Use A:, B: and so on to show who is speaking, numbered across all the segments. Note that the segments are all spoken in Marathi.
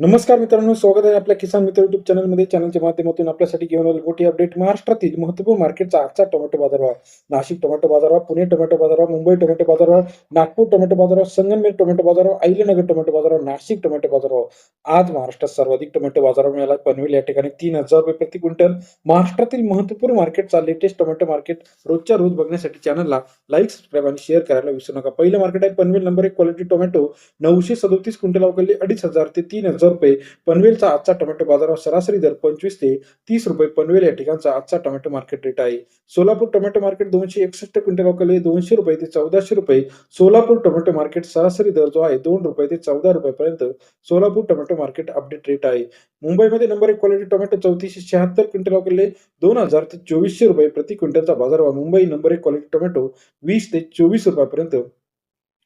A: नमस्कार मित्रांनो स्वागत आहे आपल्या किसान मित्र युट्यूब चॅनलमध्ये चॅनलच्या माध्यमातून आपल्यासाठी घेऊन आलो मोठी अपडेट महाराष्ट्रातील महत्त्वपूर्ण मार्केटचा आजचा टोमॅटो बाजारभाव. नाशिक टोमॅटो बाजारभाव पुणे टोमॅटो बाजारभाव मुंबई टोमॅटो बाजारभाव नागपूर टोमॅटो बाजारभाव संगमनेर टोमॅटो बाजारभाव अहिल्यानगर टोमॅटो बाजारभाव नाशिक टोमॅटो बाजारभाव. आज महाराष्ट्रात सर्वाधिक टोमॅटो बाजारभाव मिळाला. पनवेल या ठिकाणी तीन हजार रुपये प्रति क्विंटल. महाराष्ट्रातील महत्त्वपूर्ण मार्केटचा लेटेस्ट टोमॅटो मार्केट रोजच्या रोज बघण्यासाठी चॅनलला लाईक सबस्क्राईब आणि शेअर करायला विसरू नका. पहिलं मार्केट आहे पनवेल. नंबर एक क्वालिटी टोमॅटो नऊशे सदोतीस क्विंटल अवघडले अडीच हजार ते तीन हजार रुपये पनवेलचा आजचा टोमॅटो बाजारावर सरासरी दर पंचवीस ते तीस रुपये. पनवेल या ठिकाणचा आजचा टोमॅटो मार्केट रेट आहे. सोलापूर टोमॅटो मार्केट दोनशे एकसष्ट क्विंटल अवघडले दोनशे रुपये ते चौदाशे रुपये. सोलापूर टोमॅटो मार्केट सरासरी दर जो आहे दोन रुपये ते चौदा रुपयापर्यंत Solapur tomato market update rate आहे. मुंबईमध्ये नंबर एक क्वालिटी टोमॅटो चौतीसशे शहात्तर क्विंटल अवघडले दोन हजार ते चोवीसशे रुपये प्रति क्विंटलचा बाजारभाव. मुंबई नंबर एक क्वालिटी टोमॅटो वीस ते चोवीस रुपयापर्यंत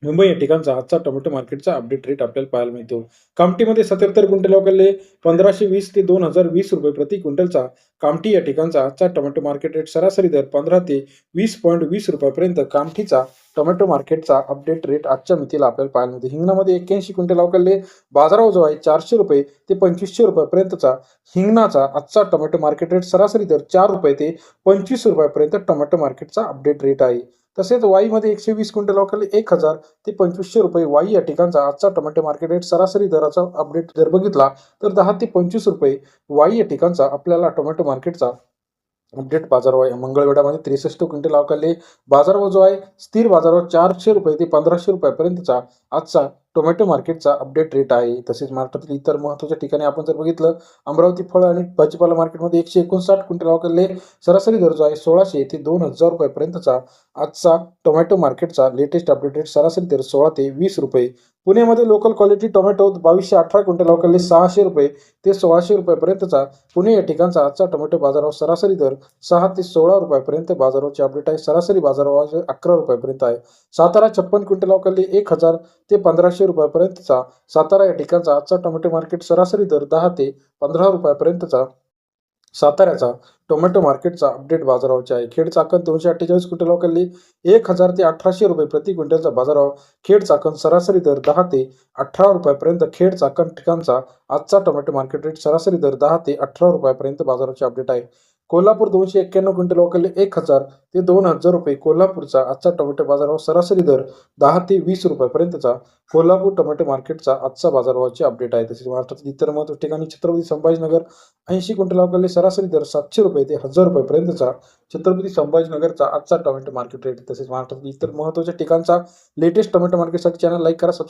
A: मुंबई या ठिकाणचा आजचा टोमॅटो मार्केटचा अपडेट रेट आपल्याला पाहायला मिळतो. कामटीमध्ये सत्याहत्तर क्विंटल अवघडले पंधराशे वीस ते दोन हजार वीस रुपये प्रति क्विंटलचा कामठी या ठिकाणचा आजचा टोमॅटो मार्केट रेट सरासरी दर पंधरा ते वीस पॉईंट वीस रुपयापर्यंत कामठीचा टोमॅटो मार्केटचा अपडेट रेट आजच्या मितीला आपल्याला पाहायला मिळतो. हिंगणामध्ये एक्क्याऐंशी क्विंटल अवघडले बाजारावर जो आहे चारशे रुपये ते पंचवीसशे रुपयापर्यंतचा हिंगणाचा आजचा टोमॅटो मार्केट रेट सरासरी दर चार रुपये ते पंचवीस रुपयापर्यंत टोमॅटो मार्केटचा अपडेट रेट आहे. तसेच वाईमध्ये एकशे वीस क्विंटल अवकाळी एक हजार ते पंचवीसशे रुपये वाई या ठिकाणचा आजचा टोमॅटो मार्केट रेट सरासरी दराचा अपडेट जर बघितला तर दहा ते पंचवीस रुपये वाई या ठिकाणचा आपल्याला टोमॅटो मार्केटचा अपडेट बाजारभाव आहे मंगळवेढामध्ये त्रेसष्ट क्विंटल अवकाळी बाजारभाव जो आहे स्थिर बाजारभाव चारशे रुपये ते पंधराशे रुपयापर्यंतचा आजचा टोमॅटो मार्केटचा अपडेट रेट आहे तसेच महाराष्ट्रातील इतर महत्त्वाच्या ठिकाणी आपण जर बघितलं अमरावती फळ आणि भाजीपाला मार्केटमध्ये एकशे एकोणसाठ क्विंटल अवकाले सरासरी दर जो आहे सोळाशे ते दोन हजार रुपयापर्यंतचा आजचा टोमॅटो मार्केटचा लेटेस्ट अपडेट रेट सरासरी दर सोळा ते वीस रुपये. पुण्यामध्ये लोकल क्वालिटी टोमॅटो बावीसशे अठरा क्विंटल अवकाले सहाशे रुपये ते सोळाशे रुपयापर्यंतचा. पुणे या ठिकाणचा आजचा टोमॅटो बाजारावर सरासरी दर सहा ते सोळा रुपयापर्यंत बाजारावरचे अपडेट आहे सरासरी बाजारभाव अकरा रुपयापर्यंत आहे. सातारा छप्पन क्विंटल अवकाले एक हजार ते पंधराशे रुपयापर्यंतचा सातारा या ठिकाणचा आजचा टोमॅटो मार्केट सरासरी दर दहा ते पंधरा रुपयापर्यंतचा साताऱ्याचा टोमॅटो मार्केटचा अपडेट बाजारावरचे आहे. खेड चाकण दोनशे अठ्ठेचाळीस क्विंटल अवकाले एक हजार ते अठराशे रुपये प्रति क्विंटलचा बाजाराव खेड चाकण सरासरी दर दहा ते अठरा रुपयापर्यंत खेड चाकण ठिकाणचा आजचा टोमॅटो मार्केट रेट सरासरी दर दहा ते अठरा रुपयापर्यंत बाजाराचे अपडेट आहे. कोल्हापूर दोनशे एक्क्याण्णव क्विंटल अवकाले एक हजार ते दोन हजार रुपये. कोल्हापूरचा आजचा टोमॅटो बाजारभाव सरासरी दर दहा ते वीस रुपयापर्यंतचा. कोल्हापूर टोमॅटो मार्केटचा आजचा बाजारभावाची अपडेट आहे. तसेच महाराष्ट्रातील इतर महत्त्व ठिकाणी छत्रपती संभाजीनगर ऐंशी क्विंटल अवकाले सरासरी दर सातशे रुपये ते हजार रुपयेपर्यंतचा. छत्रपती संभाजीनगरचा आजचा टोमॅटो मार्केट रेट तसेच महाराष्ट्रातील इतर महत्त्वाच्या ठिकाणचा लेटेस्ट टोमॅटो मार्केटसाठी चॅनल लाईक करा सबस्क्राईब